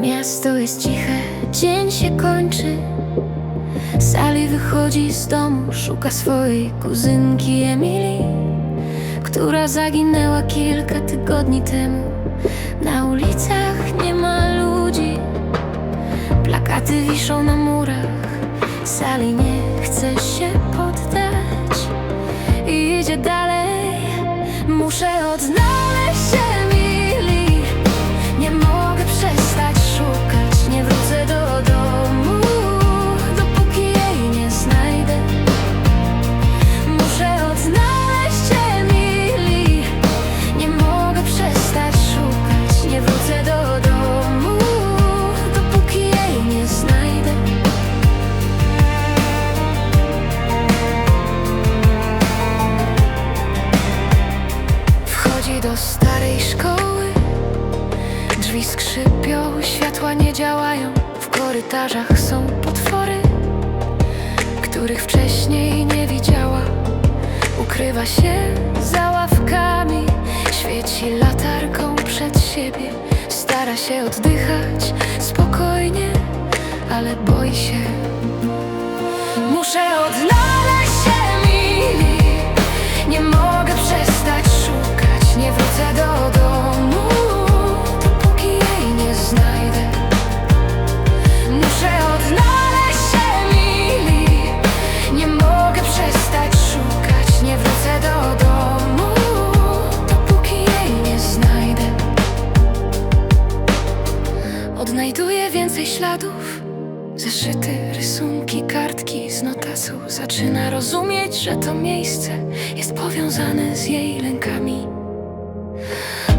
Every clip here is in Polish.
Miasto jest ciche, dzień się kończy. Sally wychodzi z domu, szuka swojej kuzynki Emilii Która zaginęła kilka tygodni temu. Na ulicach nie ma ludzi Plakaty wiszą na murach. Sally nie chce się poddać do starej szkoły. Drzwi skrzypią, światła nie działają. W korytarzach są potwory Których wcześniej nie widziała. Ukrywa się za ławkami Świeci latarką przed siebie. Stara się oddychać spokojnie Ale boi się. Muszę odnaleźć Odnajduję więcej śladów. Zeszyty, rysunki, kartki z notasu. Zaczyna rozumieć, że to miejsce Jest powiązane z jej lękami.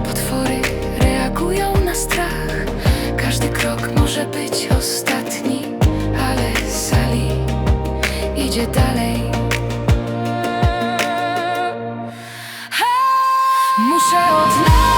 Potwory reagują na strach. Każdy krok może być ostatni Ale Sali idzie dalej. Muszę odnaleźć